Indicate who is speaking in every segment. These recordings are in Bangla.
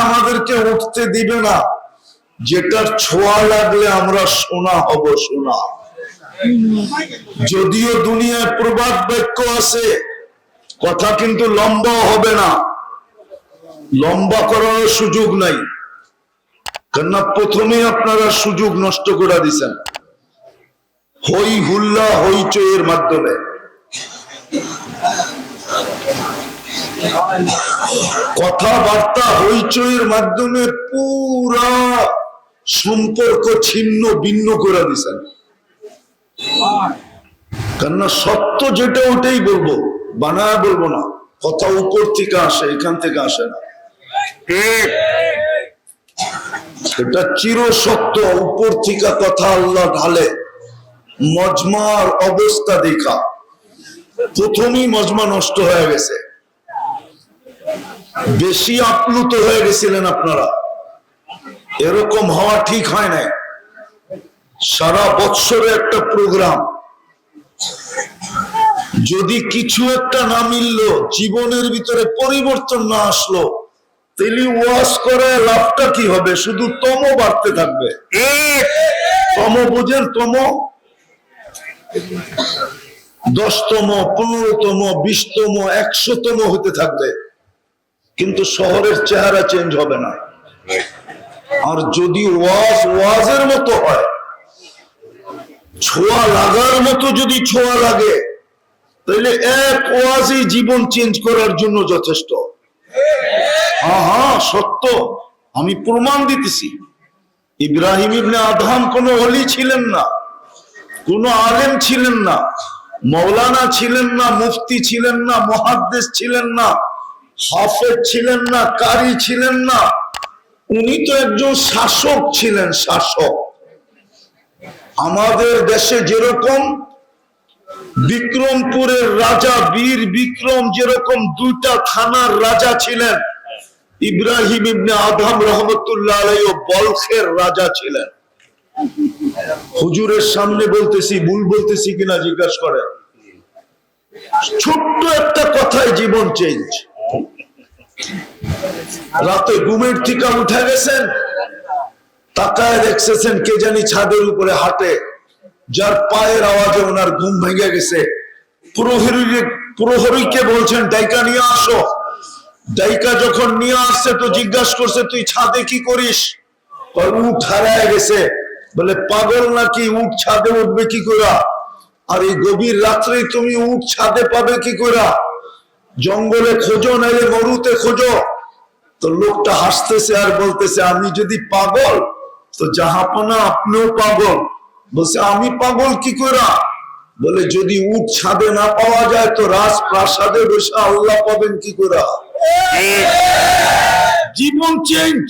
Speaker 1: আমাদেরকে উঠতে দিবে না। যেটার ছোঁয়া লাগলে আমরা সোনা হব সোনা। যদিও দুনিয়ায় প্রবাদ বাক্য আছে, কথা কিন্তু লম্বা হবে না। লম্বা করার সুযোগ নাই। কেননা প্রথমে আপনারা সুযোগ নষ্ট করে দিছেন। হই হুল্লা হইচইয়ের মাধ্যমে। কথাবার্তা হইচইয়ের মাধ্যমে পুরা সম্পর্ক ছিন্ন ভিন্ন করে দিছেন। কেননা সত্য যেটা ওটাই বলব বানায় বলব না কথা উপর থেকে আসে এখান থেকে আসে না। এটা চির সত্য উপর থেকে কথা আল্লাহ ঢালে মজমার অবস্থা দেখা। প্রথমেই মজমা নষ্ট হয়ে গেছে। বেশি আপ্লুত হয়ে গেছিলেন আপনারা। এরকম হওয়া ঠিক হয় নাই। সারা বৎসরে একটা প্রোগ্রাম। যদি কিছু একটা না মিলল, জীবনের ভিতরে পরিবর্তন না আসলো তাহলে ওয়াশ করে লাভটা কি হবে? শুধু তম বাড়তে থাকবে। তম বোঝেন, তম? দশতম, পনেরোতম, বিশতম, একশোতম হতে থাকবে। কিন্তু শহরের চেহারা চেঞ্জ হবে না। আর যদি ওয়াজ ওয়াজের মতো হয় ছোঁয়া লাগার মতো যদি ছোঁয়া লাগে তাহলে এক ওয়াজই জীবন চেঞ্জ করার জন্য যথেষ্ট। হ্যাঁ হ্যাঁ সত্য। আমি প্রমাণ দিতেছি। ইব্রাহিম ইবনে আধাম কোনো অলি ছিলেন না কোনো আলেম ছিলেন না মৌলানা ছিলেন না মুফতি ছিলেন না মহাদ্দেশ ছিলেন না। হাফেজ ছিলেন না, কারি ছিলেন না। উনি তো একজন শাসক ছিলেন, শাসক। আমাদের দেশে যেরকম বিক্রমপুরের রাজা বীর বিক্রম যেরকম দুইটা থানার রাজা ছিলেন, ইব্রাহিম ইবনে আদম রহমতুল্লাহ আলাই ও বলখের রাজা ছিলেন। হুজুরের সামনে বলতেছি, ভুল বলতেছি কিনা জিজ্ঞাসা করে। ছোট্ট একটা কথায় জীবন চেঞ্জ রাতে ঘুমের টিকা উঠে গেছেন, তাকায় দেখছেন কে জানি ছাদের উপরে হাঁটে, যার পায়ের আওয়াজে ওনার ঘুম ভেঙে গেছে। প্রহরী প্রহরীকে বলছেন, ডাইকা নিয়ে আসো। ডাইকা যখন নিয়ে আসছে তো জিজ্ঞাসা করছে, তুই ছাদে কি করিস? উঠ, হারায় গেছে। বলে, পাগল নাকি? উঠ, ছাদে উঠবে কি করা? আর এই গভীর রাত্রে তুমি উঠ, ছাদে পাবে কি করা? জঙ্গলে খোঁজো, নাইলে মরুতে খোঁজো। তো লোকটা হাসতেছে আর বলতেছে, আমি যদি পাগল, তো জাহাপনা আপনিও পাগল। বলছে, আমি পাগল কি করা বলে, যদি উঠ ছাদে না পাওয়া যায়, তো রাজ প্রাসাদে বসে আল্লাহ পাবেন কি করা জীবন চেঞ্জ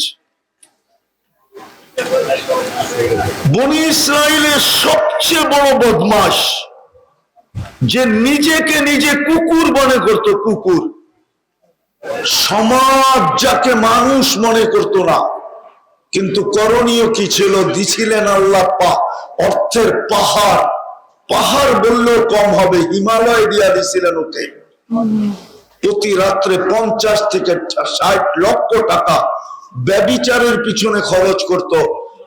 Speaker 1: বনি ইসরায়েলের সবচেয়ে বড় বদমাস যে নিজেকে নিজে কুকুর মনে করত, কুকুর। সমাজ যাকে মানুষ মনে করত না। কিন্তু করণীয় কি ছিল? দিছিলেন আল্লাহ পা অর্থের পাহাড়। পাহাড় বললেও কম হবে। হিমালয় দিয়া দিছিলেন ওকে। প্রতি রাত্রে পঞ্চাশ থেকে ষাট লক্ষ টাকা ব্যবিচারের পিছনে খরচ করত।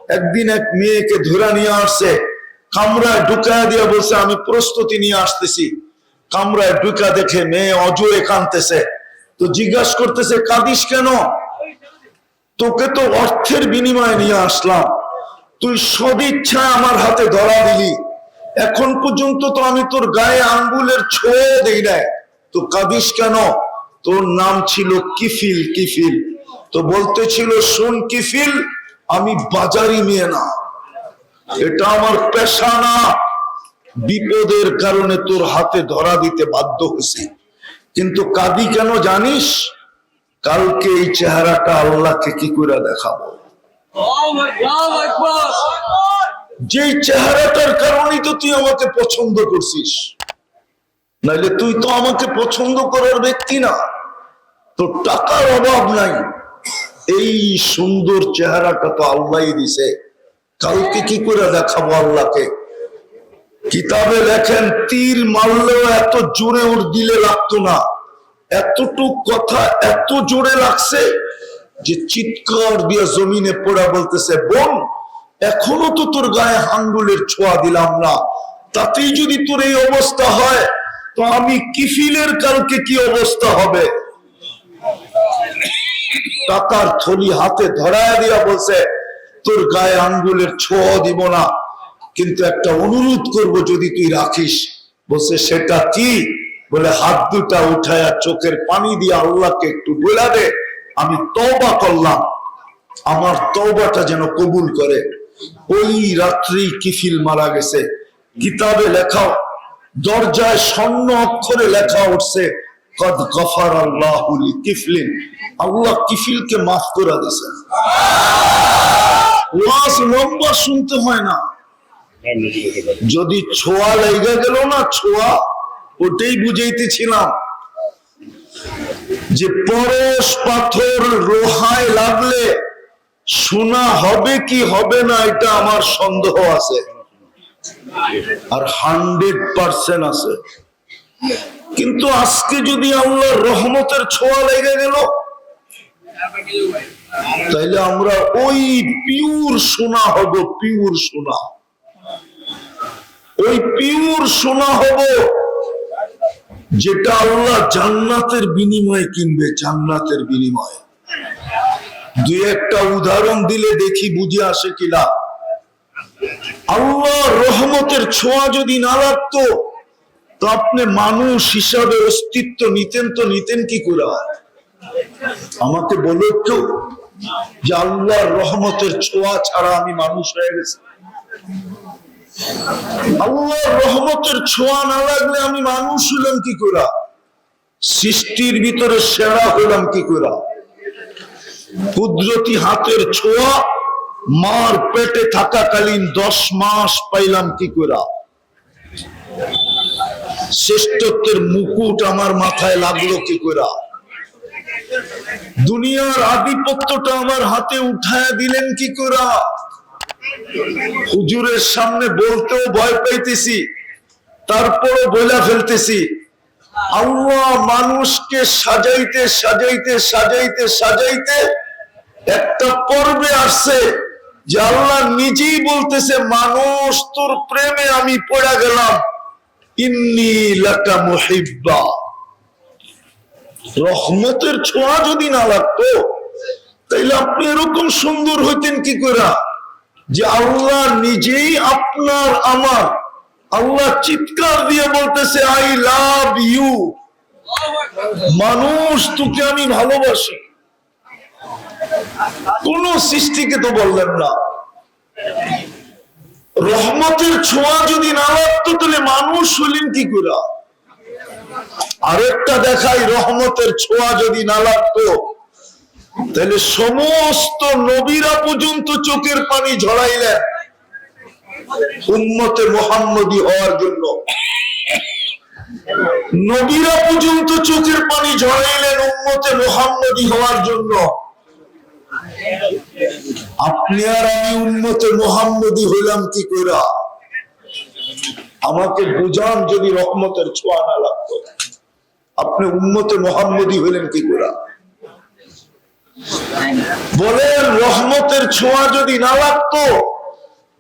Speaker 1: একদিন এক মেয়েকে ধরে নিয়ে আসছে কামরায় ঢুকায় দিয়ে বলছে, আমি প্রস্তুতি নিয়ে আসতেছি। কামরায় ঢুকা দেখে মেয়ে অজুরে কানতেছে তো জিজ্ঞাসা করতেছে, কাঁদিস কেন? তোকে তো অর্থের বিনিময়ে নিয়ে আসলাম। তুই সদিচ্ছায় আমার হাতে ধরা দিলি। এখন পর্যন্ত তো আমি তোর গায়ে আঙ্গুলের ছোঁয়ে দেই নাই। তো কাঁদিস কেন? তোর নাম ছিল কিফিল কিফিল। তো বলতে ছিল, শোন কিফিল, আমি বাজারি মেয়ে না। এটা আমার পেশা না। বিপদের কারণে তোর হাতে ধরা দিতে বাধ্য হয়েছি। কিন্তু কাঁদি কেন জানিস? কালকে এই চেহারাটা আল্লাহকে কি করে দেখাবো? যেই চেহারাটার কারণেই তো তুই আমাকে পছন্দ করছিস। নাইলে তুই তো আমাকে পছন্দ করার ব্যক্তি না। তোর টাকার অভাব নাই। এই সুন্দর চেহারাটা তো আল্লাহ দিছে। কালকে কি করে দেখাবো আল্লাহকে? কিতাবে লেখেন, তীর মারলেও এত জোরে ওর দিলে লাগতো না। এতটুক কথা এত জোরে লাগছে যে চিৎকার দিয়ে জমিনে পড়া বলতেছে, বোন, এখনও তো তোর গায়ে আঙ্গুলের ছোঁয়া দিলাম না। তাতেই যদি তোর এই অবস্থা হয়, তো আমি কিফিলের কালকে কি অবস্থা হবে? টাকার থলি হাতে ধরায় দিয়া বলছে তোর গায়ে আঙ্গুলের ছোঁয়া দিব না। কিন্তু একটা অনুরোধ করব যদি তুই রাখিস। বলছে, সেটা কি? বলে, হাত দুটা উঠায়া চোখের পানি দিয়ে আল্লাহকে একটু বলা দে, আমি তওবা করলাম। আমার তওবাটা যেন কবুল করে। ওই রাত্রি কিফিল মারা গেছে। কিতাবে লেখা, দরজায় স্বর্ণ অক্ষরে লেখা উঠছে, কদ গফার আল্লাহ কিফলিন আল্লাহ কিফিলকে মাফ করে দিয়েছেন। ওয়াজ লম্বা শুনতে হয় না। যদি ছোঁয়া লেগে গেল না, ছোঁয়া, ওটাই বুঝাইতেছিলাম। যে পরশ পাথর লোহায় লাগলে শোনা হবে কি হবে না, এটা আমার সন্দেহ আছে। আর হান্ড্রেড পার্সেন্ট আছে। কিন্তু আজকে যদি আল্লাহর রহমতের ছোঁয়া লেগে গেল তাইলে আমরা ওই পিওর সোনা হব, পিওর সোনা। ওই পিওর সোনা হব যেটা আল্লাহ জান্নাতের বিনিময়ে কিনবে, জান্নাতের বিনিময়ে। দুই একটা উদাহরণ দিলে দেখি বুঝে আসে কিনা আল্লাহ রহমতের ছোঁয়া যদি না লাগতো, তো আপনি মানুষ হিসাবে অস্তিত্ব নিতেন তো নিতেন কি করে? আমাকে বলো কেউ যে আল্লাহর রহমতের ছোঁয়া ছাড়া আমি মানুষ হয়ে গেছি। আল্লাহর রহমতের ছোঁয়া না লাগলে আমি মানুষ হলাম কি করে? সৃষ্টির ভিতরে সেরা হলাম কি করে? কুদরতি হাতের ছোঁয়া, মার পেটে থাকাকালীন দশ মাস পাইলাম কি করে? শ্রেষ্ঠত্বের মুকুট আমার মাথায় লাগল কি করে? দুনিয়ার আধিপত্যটা আমার হাতে উঠায় দিলেন কি করে হুজুরের সামনে বলতেও ভয় পাইতেছি, তারপরও বইলা ফেলতেছি। আল্লাহ মানুষকে সাজাইতে সাজাইতে সাজাইতে সাজাইতে একটা পর্বে আসছে যে আল্লাহ নিজেই বলতেছে, মানুষ তোর প্রেমে আমি পড়া গেলাম। ইন্নি লাকা মুহিব্বা। রহমতের ছোঁয়া যদি না লাগতো, তাইলে আপনি এরকম সুন্দর হইতেন কি করে যে আল্লাহ নিজেই আপনার আমার। আল্লাহ চিৎকার দিয়ে বলতেছে আই লাভ ইউ মানুষ তোকে আমি ভালোবাসি। কোন সৃষ্টিকে তো বললেন না। রহমতের ছোঁয়া যদি না লাগতো, তাহলে মানুষ হলেন কি করে আরেকটা দেখাই, রহমতের ছোঁয়া যদি না লাগতো, তাহলে সমস্ত নবীরা পর্যন্ত চোখের পানি ঝরাইলেন উম্মতে মোহাম্মদী হওয়ার জন্য। নবীরা পর্যন্ত চোখের পানি ঝরাইলেন উম্মতে মোহাম্মদী হওয়ার জন্য। আপনি আর আমি উন্মতে মোহাম্মদী হইলাম কি করে আমাকে বুঝান যদি রহমতের ছোঁয়া না লাগতো। আপনি উন্মতে মোহাম্মদী হইলেন কি করে? বলেন, রহমতের ছোঁয়া যদি না লাগতো,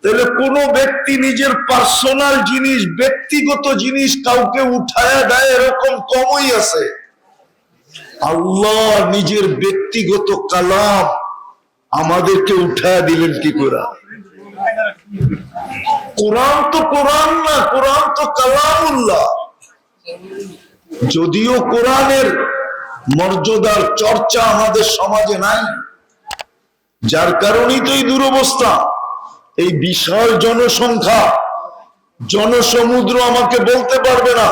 Speaker 1: তাহলে কোন ব্যক্তি নিজের পার্সোনাল জিনিস, ব্যক্তিগত জিনিস কাউকে উঠায় দেয় এরকম কমই আছে। আল্লাহ নিজের ব্যক্তিগত কালাম আমাদেরকে উঠায় দিলেন কি করে? কোরআন তো কোরআন না, কোরআন তো কালামুল্লাহ। যদিও কোরআনের মর্যাদার চর্চা আমাদের সমাজে নাই, যার কারণেই তো এই দুরবস্থা। এই বিশাল জনসংখ্যা, জনসমুদ্র আমাকে বলতে পারবে না।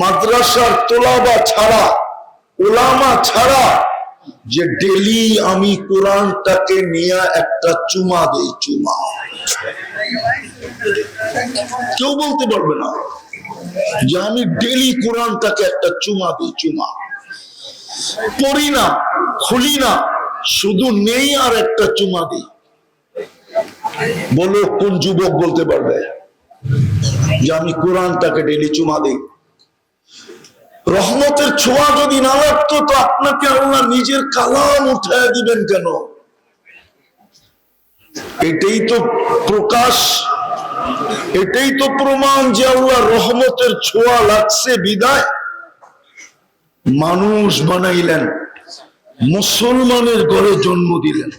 Speaker 1: মাদ্রাসার তোলাবা ছাড়া, ওলামা ছাড়া যে ডেলি আমি কোরআনটাকে নিয়ে একটা চুমা দেই, চুমা। কেউ বলতে পারবে না। যে আমি ডেলি কোরআনটাকে একটা চুমা দিই, চুমা। পড়ি না, খুলি না, শুধু নেই আর একটা চুমা দিই। বলো, কোন যুবক বলতে পারবে যে আমি কোরআনটাকে ডেলি চুমা দিই? রহমতের ছোঁয়া যদি না লাগতো, তো আপনাকে আল্লাহ নিজের কালাম উঠায় দিবেন কেন? এটাই তো প্রকাশ। এটাই তো প্রমাণ যে আল্লাহ রহমতের ছোঁয়া লাগছে, বিদায়। মানুষ বানাইলেন, মুসলমানের ঘরে জন্ম দিলেন।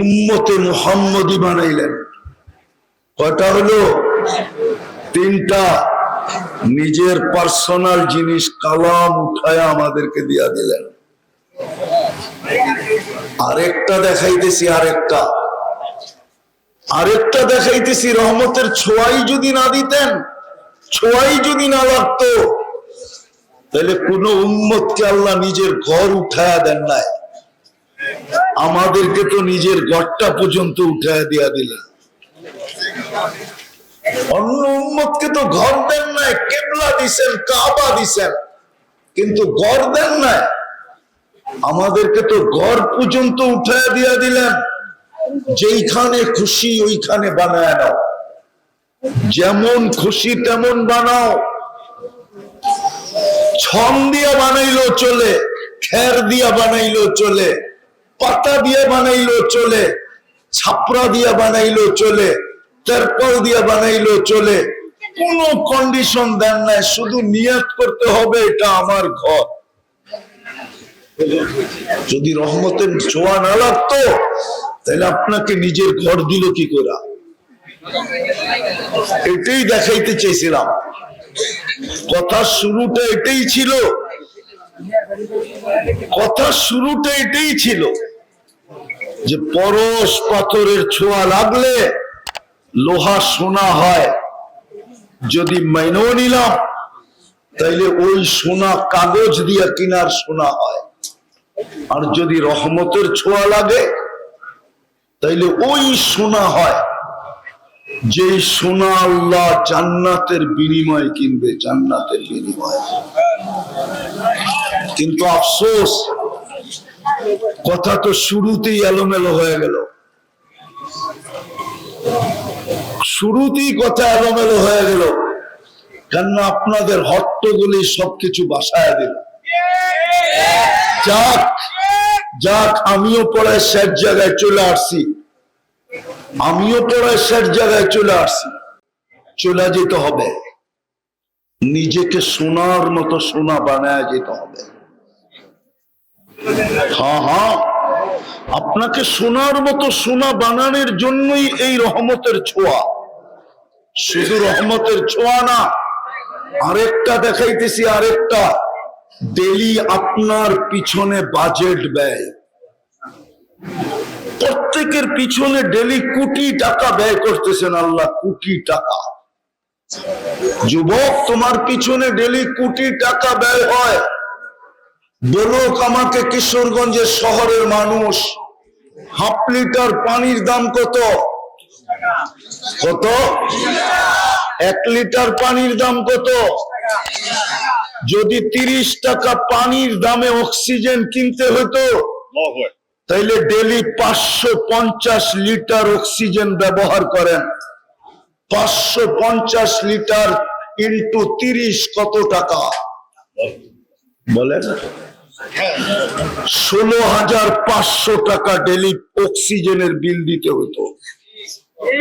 Speaker 1: উম্মতে মুহাম্মদি বানাইলেন। কয়টা হলো? তিনটা। নিজের পার্সোনাল জিনিস, কালাম উঠায় আমাদেরকে দিয়া দিলেন। আরেকটা দেখাইতেছি, আরেকটা। আরেকটা দেখাইতেছি রহমতের ছোঁয়াই যদি না দিতেন, ছোঁয়াই যদি না লাগতো, তাহলে কোন উম্মতকে আল্লাহ নিজের ঘর উঠায়া দেন নাই। আমাদেরকে তো নিজের ঘরটা পর্যন্ত উঠায়া দিয়া দিলেন। অন্য উম্মতকে তো ঘর দেন নাই, কেবলা দিছেন, কাবা দিছেন, কিন্তু ঘর দেন নাই। আমাদেরকে তো ঘর পর্যন্ত উঠায় দিয়া দিলেন। যেইখানে খুশি ওইখানে বানায় নাও। যেমন খুশি তেমন বানাও। ছন দিয়া বানাইলো চলে, খের দিয়া বানাইলো চলে, পাতা দিয়া বানাইলো চলে, ছাপড়া দিয়া বানাইলো চলে, তেরপল দিয়া বানাইলো চলে। কোন কন্ডিশন দেন নাই, শুধু নিয়ত করতে হবে, এটা আমার ঘর। যদি রহমতের ছোঁয়া না লাগতো তাহলে আপনাকে নিজের ঘর দিল কি করে? এটাই দেখাইতে চেয়েছিলাম কথা শুরুটা এটাই ছিল। কথা শুরুটা এটাই ছিল যে পরশ পাথরের ছোঁয়া লাগলে লোহা সোনা হয়। যদি মেনেও নিলাম, তাইলে ওই সোনা কাগজ দিয়ে কিনার সোনা হয়। আর যদি রহমতের ছোঁয়া লাগে তাইলে ওই সোনা হয় যে সোনা আল্লাহ জান্নাতের বিনিময় কিনবে, জান্নাতের বিনিময়। কিন্তু আফসোস, কথা তো শুরুতেই এলোমেলো হয়ে গেল। শুরুতেই কথা এলোমেলো হয়ে গেল কেন আপনাদের হট্টগুলি সবকিছু বাসায় দিল। যাক যাক, আমিও পড়ায় শেষ জায়গায় চলে আসছি। আমিও পড়ায় শেষ জায়গায় চলে আসছি। চলে যেতে হবে। নিজেকে সোনার মতো সোনা বানায় যেতে হবে। হ্যাঁ হ্যাঁ। আপনাকে সোনার মতো সোনা বানানোর জন্যই এই রহমতের ছোঁয়া। শুধু রহমতের ছোঁয়া না, আরেকটা দেখাইতেছি, আরেকটা। ডেলি আপনার পিছনে বাজেট ব্যয়। প্রত্যেকের পিছনে ডেলি কোটি টাকা ব্যয় করতেছেন আল্লাহ, কোটি টাকা। যুবক, তোমার পিছনে ডেলি কোটি টাকা ব্যয় হয়। বলুক আমাকে কিশোরগঞ্জের শহরের মানুষ, হাফ লিটার পানির দাম কত? কত? এক লিটার পানির দাম কত? যদি তিরিশ টাকা পানির দামে অক্সিজেন কিনতে হতো তাইলে ডেলি পাঁচশো পঞ্চাশ লিটার অক্সিজেন ব্যবহার করেন। পাঁচশো পঞ্চাশ লিটার ইন্টু তিরিশ কত টাকা? বলেন। ষোলো হাজার পাঁচশো টাকা ডেলি অক্সিজেনের বিল দিতে হতো।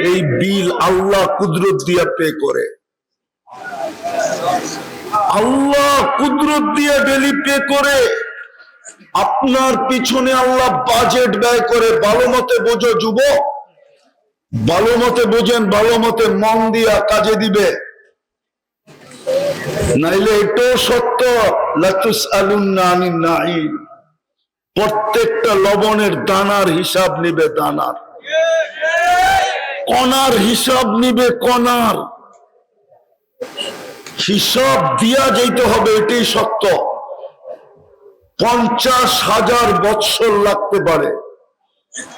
Speaker 1: এই বিল আল্লাহ কুদরত দিয়া পে করে। আল্লাহ কুদরত দিয়ে ডেলি পে করে আপনার পিছনে আল্লাহ বাজেট ব্যয় করে, ভালো মতে বোঝো যুব ভালো মতে বোঝেন, ভালো মতে মন দিয়া কাজে দিবে। নাইলে এটাও সত্য লাতুস আলুন প্রত্যেকটা লবণের দানার হিসাব নিবে দানার। কণার হিসাব নিবে কণার। হিসাব দিয়া যাইতে হবে, এটাই সত্য। পঞ্চাশ হাজার বৎসর লাগতে পারে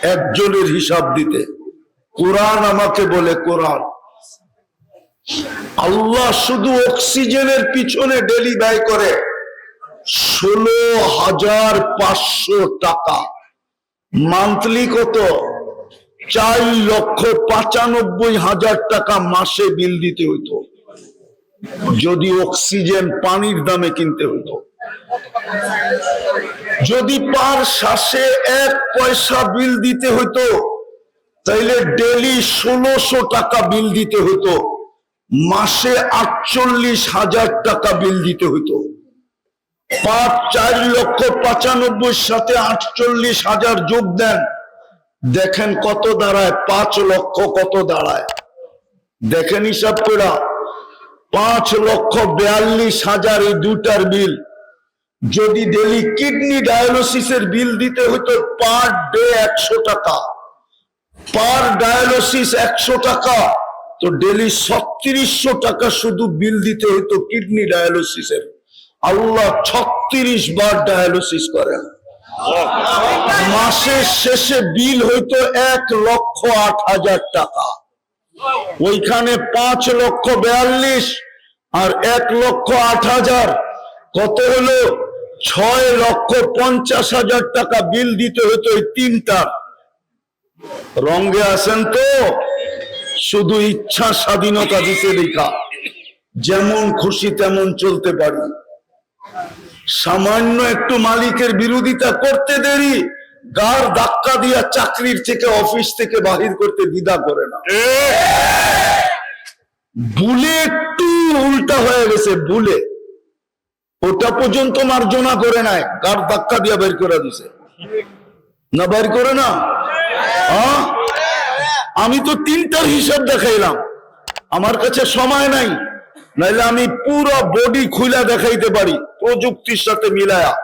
Speaker 1: একজনের হিসাব দিতে। কোরআন আমাকে বলে, কোরআন। আল্লাহ শুধু অক্সিজেনের পিছনে ডেলি ব্যয় করে। ষোলো হাজার পাঁচশো টাকা। মান্থলি কত? চার লক্ষ পঁচানব্বই হাজার টাকা মাসে বিল দিতে হইতো। যদি অক্সিজেন পানির দামে কিনতে হতো যদি পার শ্বাসে এক পয়সা বিল দিতে হতো তাইলে ডেলি ষোলোশো টাকা বিল দিতে হতো মাসে আটচল্লিশ হাজার টাকা বিল দিতে হতো পাঁচ, চার লক্ষ পঁচানব্বই সাথে আটচল্লিশ হাজার যোগ দেন। দেখেন কত দাঁড়ায়, পাঁচ লক্ষ কত দাঁড়ায়। দেখেন হিসাব করা পাঁচ লক্ষ বিয়াল্লিশ হাজার এই দুটার বিল। যদি ডেলি কিডনি ডায়ালিসিসের বিল দিতে হতো পার ডে একশো টাকা। পার ডায়ালিসিস একশো টাকা। তো ডেলি ছত্রিশশো টাকা শুধু বিল দিতে হতো কিডনি ডায়ালিসিসের আল্লাহ ছত্রিশ বার ডায়ালিসিস করেন। মাসের শেষে বিল হইতো এক লক্ষ আট হাজার টাকা। ওইখানে পাঁচ লক্ষ বিয়াল্লিশ আর এক লক্ষ আট হাজার। কত হলো? ছয় লক্ষ পঞ্চাশ হাজার টাকা বিল দিতে হতো এই তিনটা। রঙ্গে আসেন তো? শুধু ইচ্ছা স্বাধীনতা দিতে লেখা। যেমন খুশি তেমন চলতে পারি। সামান্য একটু মালিকের বিরোধিতা করতে দেরি। গার ধাক্কা দিয়া চাকরির থেকে অফিস থেকে বাহির করতে দ্বিধা করে না। ভুলে একটু উল্টা হয়ে গেছে, ভুলে। ওটা পর্যন্ত মার্জনা করে নাই, গার ধাক্কা দিয়া বের করে দিছে। না, বের করে না? হ্যাঁ? আমি তো তিনটার হিসাব দেখাইলাম। আমার কাছে সময় নাই, নাইলে আমি পুরো বডি খুলে দেখাইতে পারি, প্রযুক্তির সাথে মিলায়া।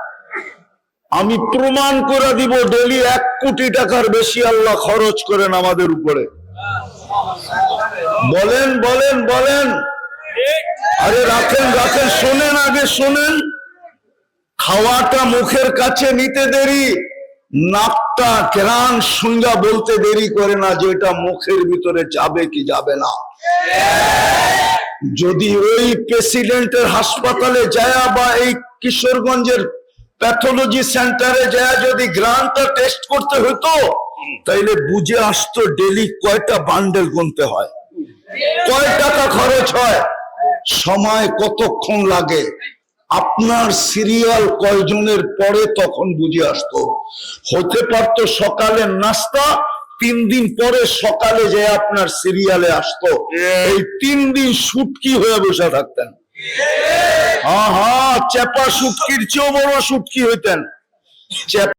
Speaker 1: আমি প্রমাণ করে দিব, ডেলি এক কোটি টাকার বেশি আল্লাহ খরচ করেন আমাদের উপরে। বলেন বলেন বলেন। আরে রাখেন রাখেন, শোনেন আগে, শোনেন। খাওয়াটা মুখের কাছে নিতে দেরি, নাকটা কেরান সুন্দা বলতে দেরি করে না যে এটা মুখের ভিতরে যাবে কি যাবে না। যদি ওই প্রেসিডেন্টের হাসপাতালে যায় বা এই কিশোরগঞ্জের প্যাথোলজি সেন্টারে যায়, যদি গ্রানটা টেস্ট করতে হতো তাইলে বুঝে আসতো ডেলি কয়টা বান্ডেল গুনতে হয়। কয় টাকা খরচ হয়? সময় কতক্ষণ লাগে? আপনার সিরিয়াল কয়জনের পরে তখন বুঝে আসতো। হতে পারতো সকালের নাস্তা তিন দিন পরে সকালে যে আপনার সিরিয়ালে আসতো। এই তিন দিন সুটকি হয়ে বসে থাকতেন। হ্যাঁ হ্যাঁ চেপা সুটকির চেয়েও বড় সুটকি হইতেন। চেপা